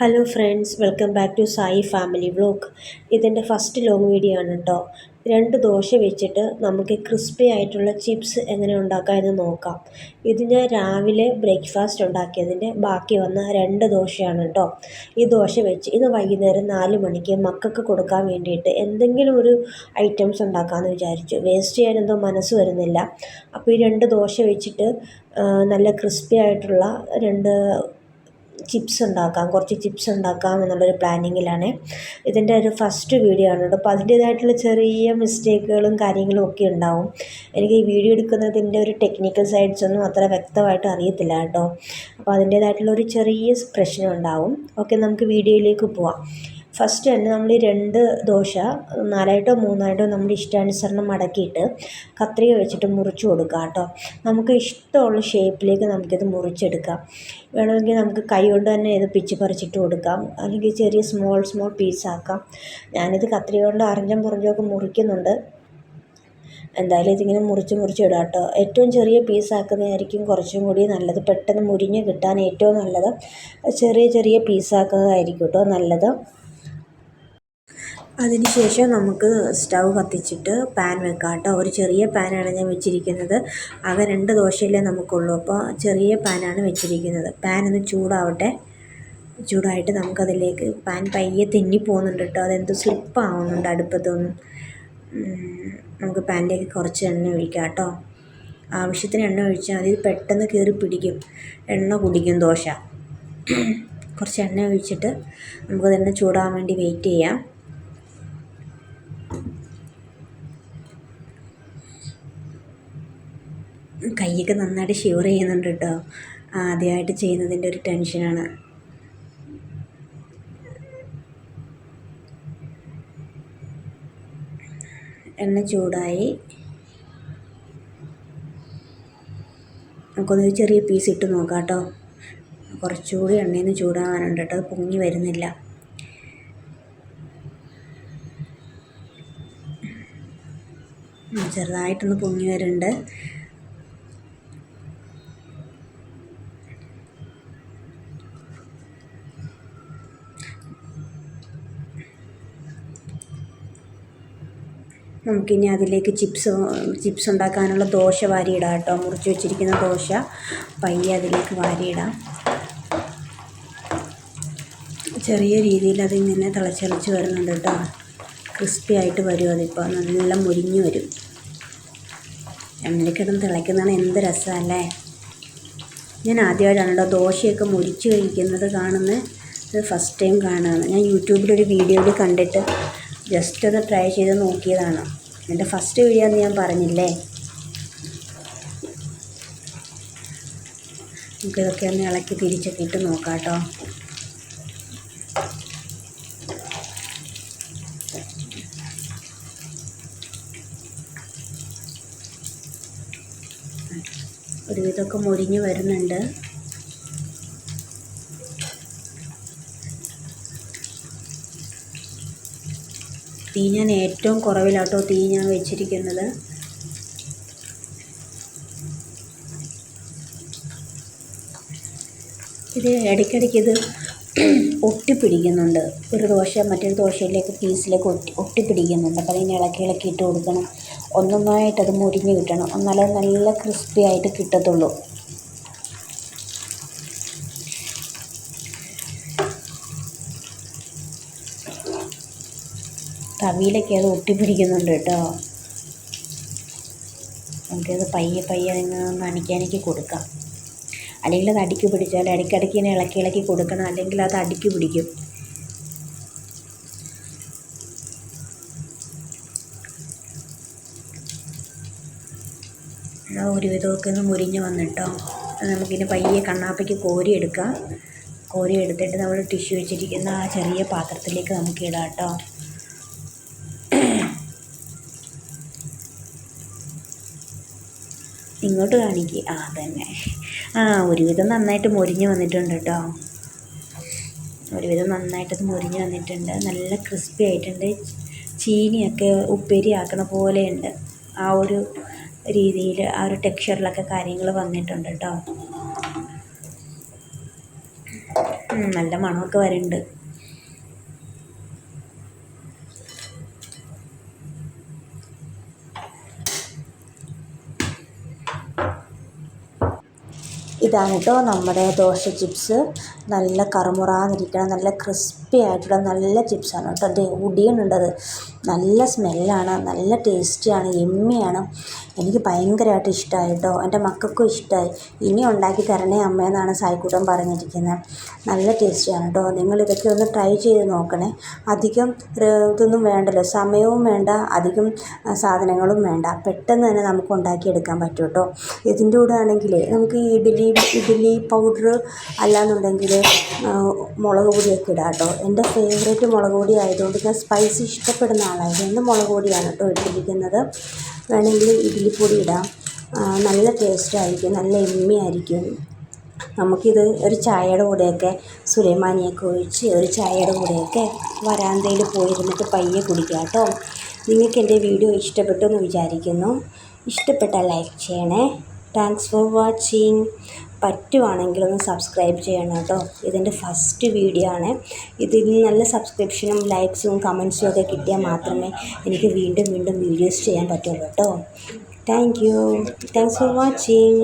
Hello friends welcome back to Sai family vlog ഇതിന്റെ first long video ആണ് കേട്ടോ രണ്ട് ദോശ വെച്ചിട്ട് നമുക്ക് ക്രിസ്പി ആയിട്ടുള്ള ചിപ്സ് എങ്ങനെ ഉണ്ടാക്കാം എന്ന് നോക്കാം. ഇത് ഞാൻ രാവിലെ ബ്രേക്ക്ഫാസ്റ്റ് ഉണ്ടാക്കിയതിന്റെ ബാക്കി വന്ന രണ്ട് ദോശയാണ് കേട്ടോ ഈ ദോശ വെച്ച് ഇന്ന് വൈകുന്നേരം നാല് മണിക്ക് മക്കൾക്ക് കൊടുക്കാൻ വേണ്ടിയിട്ട് എന്തെങ്കിലും ഒരു ഐറ്റംസ് ഉണ്ടാക്കാമെന്ന് വിചാരിച്ചു. വേസ്റ്റ് ചെയ്യാനെന്തോ മനസ്സ് വരുന്നില്ല. അപ്പോൾ ഈ രണ്ട് ദോശ വെച്ചിട്ട് നല്ല ക്രിസ്പി ആയിട്ടുള്ള രണ്ട് ചിപ്സ് ഉണ്ടാക്കാം കുറച്ച് ചിപ്സ് ഉണ്ടാക്കാം എന്നുള്ളൊരു പ്ലാനിങ്ങിലാണ് ഇതിന്റെ ഒരു ഫസ്റ്റ് വീഡിയോ ആണ് കേട്ടോ. അപ്പോൾ അതിന്റേതായിട്ടുള്ള ചെറിയ മിസ്റ്റേക്കുകളും കാര്യങ്ങളും ഒക്കെ ഉണ്ടാവും. എനിക്ക് ഈ വീഡിയോ എടുക്കുന്നതിന്റെ ഒരു ടെക്നിക്കൽ സൈഡ്സ് ഒന്നും അത്ര വ്യക്തമായിട്ട് അറിയത്തില്ല കേട്ടോ. അപ്പോൾ അതിന്റേതായിട്ടുള്ള ഒരു ചെറിയ പ്രശ്നം ഉണ്ടാവും. ഓക്കെ നമുക്ക് വീഡിയോയിലേക്ക് പോവാം. ഫസ്റ്റ് തന്നെ നമ്മൾ ഈ രണ്ട് ദോശ നാലായിട്ടോ മൂന്നായിട്ടോ നമ്മുടെ ഇഷ്ടാനുസരണം മടക്കിയിട്ട് കത്രിക വെച്ചിട്ട് മുറിച്ച് കൊടുക്കുക കേട്ടോ. നമുക്ക് ഇഷ്ടമുള്ള ഷേപ്പിലേക്ക് നമുക്കിത് മുറിച്ചെടുക്കാം. വേണമെങ്കിൽ നമുക്ക് കൈ കൊണ്ട് തന്നെ ഇത് പിച്ച് പറിച്ചിട്ട് കൊടുക്കാം. അല്ലെങ്കിൽ ചെറിയ സ്മോൾ സ്മോൾ പീസാക്കാം ഞാനിത് കത്രിക കൊണ്ട് അറിഞ്ഞും പുറഞ്ഞൊക്കെ മുറിക്കുന്നുണ്ട്. എന്തായാലും ഇതിങ്ങനെ മുറിച്ച് മുറിച്ച് ഇടാം കേട്ടോ. ഏറ്റവും ചെറിയ പീസാക്കുന്നതായിരിക്കും കുറച്ചും കൂടി നല്ലത്. പെട്ടെന്ന് മുരിഞ്ഞ് കിട്ടാൻ ഏറ്റവും നല്ലത്. ചെറിയ ചെറിയ പീസാക്കുന്നതായിരിക്കും കേട്ടോ നല്ലത്. അതിന് ശേഷം നമുക്ക് സ്റ്റൗ കത്തിച്ചിട്ട് പാൻ വെക്കാം കേട്ടോ. ഒരു ചെറിയ പാനാണ് ഞാൻ വെച്ചിരിക്കുന്നത്. ആകെ രണ്ട് ദോശയല്ലേ നമുക്കുള്ളൂ. അപ്പോൾ ചെറിയ പാനാണ് വെച്ചിരിക്കുന്നത്. പാൻ ഒന്ന് ചൂടാവട്ടെ. ചൂടായിട്ട് നമുക്കതിലേക്ക് പാൻ പയ്യെ തെന്നി പോകുന്നുണ്ട് കേട്ടോ. അതെന്തോ സ്ലിപ്പ് ആവുന്നുണ്ട് അടുപ്പത്തൊന്നും. നമുക്ക് പാനിലേക്ക് കുറച്ച് എണ്ണ ഒഴിക്കാം കേട്ടോ. ആവശ്യത്തിന് എണ്ണ ഒഴിച്ചാൽ മതി. പെട്ടെന്ന് കയറി പിടിക്കും. എണ്ണ കുടിക്കും ദോശ. കുറച്ച് എണ്ണ ഒഴിച്ചിട്ട് നമുക്കതെണ്ണ ചൂടാകാൻ വേണ്ടി വെയിറ്റ് ചെയ്യാം. കൈയൊക്കെ നന്നായിട്ട് ഷിവർ ചെയ്യുന്നുണ്ട് കേട്ടോ. ആദ്യമായിട്ട് ചെയ്യുന്നതിന്റെ ഒരു ടെൻഷനാണ്. എണ്ണ ചൂടായി. നമുക്കൊന്ന് ചെറിയ പീസ് ഇട്ട് നോക്കാം കേട്ടോ. കുറച്ചുകൂടി എണ്ണയിൽ നിന്ന് ചൂടാവാനുണ്ട് കേട്ടോ. പൊങ്ങി വരുന്നില്ല. ചെറുതായിട്ടൊന്ന് പൊങ്ങി വരുന്നുണ്ട്. നമുക്കിനി അതിലേക്ക് ചിപ്സ് ചിപ്സ് ഉണ്ടാക്കാനുള്ള ദോശ വാരിയിടാം കേട്ടോ. മുറിച്ച് വെച്ചിരിക്കുന്ന ദോശ പയ്യെ അതിലേക്ക് വാരിയിടാം. ചെറിയ രീതിയിൽ അതിങ്ങനെ തിളച്ചളിച്ച് വരുന്നുണ്ട് കേട്ടോ. ക്രിസ്പി ആയിട്ട് വരും അതിപ്പോൾ. നല്ല മുരിഞ്ഞ് വരും. എണ്ണയിൽ കിടന്ന് തിളയ്ക്കുന്നതാണ് എന്ത് രസമല്ലേ ഞാൻ ആദ്യമായിട്ടാണ് കേട്ടോ ദോശയൊക്കെ മുരിച്ച് കഴിക്കുന്നത് കാണുന്നത്. ഫസ്റ്റ് ടൈം കാണുകയാണ്. ഞാൻ യൂട്യൂബിലൊരു വീഡിയോയിൽ കണ്ടിട്ട് ജസ്റ്റ് ഒന്ന് ട്രൈ ചെയ്ത് നോക്കിയതാണ്. എന്റെ ഫസ്റ്റ് വീഡിയോ എന്ന് ഞാൻ പറഞ്ഞില്ലേ? നമുക്കിതൊക്കെ ഒന്ന് ഇളക്കി തിരിച്ചൊക്കെ ഇട്ട് നോക്കാം കേട്ടോ ഒരുവിധമൊക്കെ മുരിഞ്ഞ് വരുന്നുണ്ട്. തീ ഞാൻ ഏറ്റവും കുറവിലാട്ടോ തീ ഞാൻ വെച്ചിരിക്കുന്നത്. ഇത് ഇടയ്ക്കിടയ്ക്ക് ഇത് ഒട്ടിപ്പിടിക്കുന്നുണ്ട്. ഒരു ദോശ മറ്റൊരു ദോശയിലേക്ക് പീസിലേക്ക് ഒട്ടി ഒട്ടിപ്പിടിക്കുന്നുണ്ട്. അപ്പോൾ അതിന് ഇളക്കി ഇളക്കി ഇട്ട് കൊടുക്കണം. ഒന്നൊന്നായിട്ട് അത് മുരിഞ്ഞ് കിട്ടണം. എന്നാലേ നല്ല ക്രിസ്പി ആയിട്ട് കിട്ടത്തുള്ളൂ. തവിയിലൊക്കെ അത് ഒട്ടിപ്പിടിക്കുന്നുണ്ട് കേട്ടോ. നമുക്കത് പയ്യെ പയ്യെ അതിങ്ങനെ അണിക്കാനൊക്കെ കൊടുക്കാം. അല്ലെങ്കിൽ അത് അടുക്കി പിടിച്ചാൽ ഇടയ്ക്കിടയ്ക്ക് ഇങ്ങനെ ഇളക്കി ഇളക്കി കൊടുക്കണം. അല്ലെങ്കിൽ അത് അടുക്കി പിടിക്കും. ഒരുവിധമൊക്കെ ഒന്ന് മുരിഞ്ഞ് വന്നിട്ടോ. നമുക്കിനി പയ്യെ കണ്ണാപ്പയ്ക്ക് കോരി എടുക്കാം. കോരി എടുത്തിട്ട് നമ്മൾ ടിഷ്യൂ വെച്ചിരിക്കുന്ന ആ ചെറിയ പാത്രത്തിലേക്ക് നമുക്ക് ഇടാം കേട്ടോ. ഇങ്ങോട്ട് കാണിക്ക്. ആ തന്നെ ആ ഒരുവിധം നന്നായിട്ട് മൊരിഞ്ഞ് വന്നിട്ടുണ്ട് കേട്ടോ ഒരുവിധം നന്നായിട്ടത് മൊരിഞ്ഞ് വന്നിട്ടുണ്ട്. നല്ല ക്രിസ്പി ആയിട്ടുണ്ട്. ചീനിയൊക്കെ ഉപ്പേരി ആക്കണ പോലെയുണ്ട്. ആ ഒരു രീതിയിൽ ആ ഒരു ടെക്സ്ചറിലൊക്കെ കാര്യങ്ങൾ വന്നിട്ടുണ്ട് കേട്ടോ നല്ല മണമൊക്കെ വരുന്നുണ്ട്. ഇതാണ് കേട്ടോ നമ്മുടെ ദോശ ചിപ്സ് നല്ല കറുമുറാന്നിരിക്കണം നല്ല ക്രിസ്പി ആയിട്ടുള്ള നല്ല ചിപ്സാണ് കേട്ടോ. അത് ഒടിയണുണ്ടത് നല്ല സ്മെല്ലാണ് നല്ല ടേസ്റ്റിയാണ് എമ്മിയാണ് എനിക്ക് ഭയങ്കരമായിട്ട് ഇഷ്ടമായി കേട്ടോ. എന്റെ മക്കൾക്കും ഇഷ്ടമായി ഇനി ഉണ്ടാക്കി തരണേ അമ്മയെന്നാണ് സായിക്കൂട്ടൻ പറഞ്ഞിരിക്കുന്നത് നല്ല ടേസ്റ്റിയാണ് കേട്ടോ. നിങ്ങൾ ഇതൊക്കെ ഒന്ന് ട്രൈ ചെയ്ത് നോക്കണേ. അധികം ഇതൊന്നും വേണ്ടല്ലോ. സമയവും വേണ്ട അധികം സാധനങ്ങളും വേണ്ട. പെട്ടെന്ന് തന്നെ നമുക്ക് ഉണ്ടാക്കിയെടുക്കാൻ പറ്റും കേട്ടോ. ഇതിന്റെ കൂടെ ആണെങ്കിൽ നമുക്ക് ഈ ഇഡ്ഡലി ഇഡ്ഡലി പൗഡർ അല്ലാന്നുണ്ടെങ്കിൽ മുളക് പൊടിയൊക്കെ ഇടാം കേട്ടോ. എന്റെ ഫേവറേറ്റ് മുളക് പൊടി ആയതുകൊണ്ട് ഞാൻ സ്പൈസി ഇഷ്ടപ്പെടുന്ന ആളായതുകൊണ്ട് മുളക് പൊടിയാണ് കേട്ടോ ഇട്ടിരിക്കുന്നത്. വേണമെങ്കിൽ ഇഡ്ഡലിപ്പൊടി ഇടാം. നല്ല ടേസ്റ്റായിരിക്കും നല്ല എമ്മി ആയിരിക്കും. നമുക്കിത് ഒരു ചായയുടെ കൂടെയൊക്കെ സുലൈമാനിയൊക്കെ ഒഴിച്ച് ഒരു ചായയുടെ കൂടെയൊക്കെ വരാന്തയിൽ പോയിരുന്നിട്ട് പയ്യെ കുടിക്കാം കേട്ടോ. നിങ്ങൾക്ക് എന്റെ വീഡിയോ ഇഷ്ടപ്പെട്ടു എന്ന് വിചാരിക്കുന്നു. ഇഷ്ടപ്പെട്ടാൽ ലൈക്ക് ചെയ്യണേ. താങ്ക്സ് ഫോർ വാച്ചിങ് പറ്റുവാണെങ്കിൽ ഒന്ന് സബ്സ്ക്രൈബ് ചെയ്യണം കേട്ടോ. ഇതിന്റെ ഫസ്റ്റ് വീഡിയോ ആണ്. ഇതിൽ നല്ല സബ്സ്ക്രിപ്ഷനും ലൈക്സും കമൻസും ഒക്കെ കിട്ടിയാൽ മാത്രമേ എനിക്ക് വീണ്ടും വീണ്ടും വീഡിയോസ് ചെയ്യാൻ പറ്റുള്ളൂ കേട്ടോ. Thank you thanks for watching